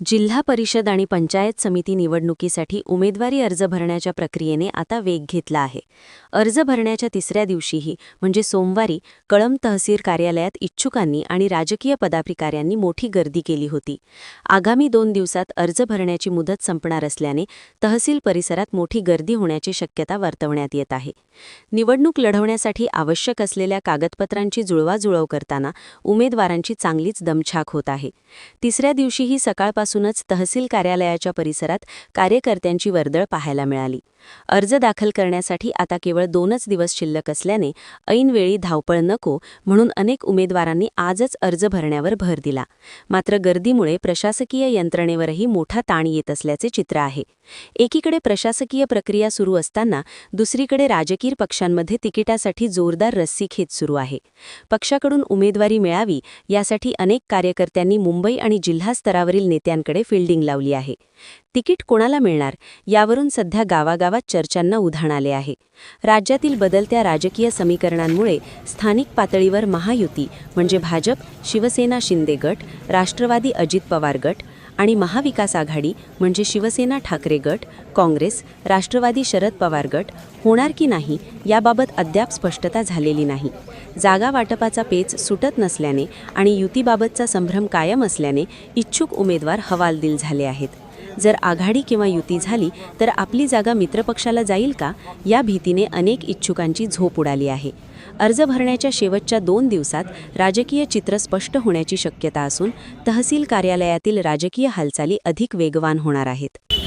जिल्हा परिषद आणि पंचायत समिती निवडणुकीसाठी उमेदवारी अर्ज भरण्याच्या प्रक्रियेने आता वेग घेतला आहे. अर्ज भरण्याच्या तिसऱ्या दिवशीही म्हणजे सोमवारी कळम तहसील कार्यालयात इच्छुकांनी आणि राजकीय पदाधिकाऱ्यांनी मोठी गर्दी केली होती. आगामी दोन दिवसात अर्ज भरण्याची मुदत संपणार असल्याने तहसील परिसरात मोठी गर्दी होण्याची शक्यता वर्तवण्यात येत आहे. निवडणूक लढवण्यासाठी आवश्यक असलेल्या कागदपत्रांची जुळवाजुळव करताना उमेदवारांची चांगलीच दमछाक होत आहे. तिसऱ्या दिवशीही सकाळपासूनच तहसील कार्यालयाच्या परिसरात कार्यकर्त्यांची वर्दळ पाहायला मिळाली. अर्ज दाखल करण्यासाठी आता केवळ दोनच दिवस शिल्लक असल्याने ऐनवेळी धावपळ नको म्हणून अनेक उमेदवारांनी आजच अर्ज भरण्यावर भर दिला. मात्र गर्दीमुळे प्रशासकीय यंत्रणेवरही मोठा ताण येत असल्याचे चित्र आहे. एकीकडे प्रशासकीय प्रक्रिया सुरू असताना दुसरीकडे राजकीय पक्षांमध्ये तिकिटासाठी जोरदार रस्सीखेच सुरू आहे. पक्षाकडून उमेदवारी मिळावी यासाठी अनेक कार्यकर्त्यांनी मुंबई आणि जिल्हा स्तरावरील नेत्यांकडे फिल्डिंग लावली आहे. तिकीट कोणाला मिळणार यावरून सध्या गावागावात चर्चांना उधाण आले आहे. राज्यातील बदलत्या राजकीय समीकरणांमुळे स्थानिक पातळीवर महायुती म्हणजे भाजप शिवसेना शिंदे गट राष्ट्रवादी अजित पवार गट आणि महाविकास आघाडी म्हणजे शिवसेना ठाकरे गट काँग्रेस राष्ट्रवादी शरद पवार गट होणार की नाही याबाबत अद्याप स्पष्टता झालेली नाही. जागा वाटपाचा पेच सुटत नसल्याने आणि युतीबाबतचा संभ्रम कायम असल्याने इच्छुक उमेदवार हवालदिल झाले आहेत. जर आघाडी किंवा युती झाली तर आपली जागा मित्रपक्षाला जाईल का? या भीतीने अनेक इच्छुकांची झोप उडाली आहे. अर्ज भरण्याच्या शेवटच्या दोन दिवसात राजकीय चित्र स्पष्ट होण्याची शक्यता असून तहसील कार्यालयातील राजकीय हालचाली अधिक वेगवान होणार आहेत.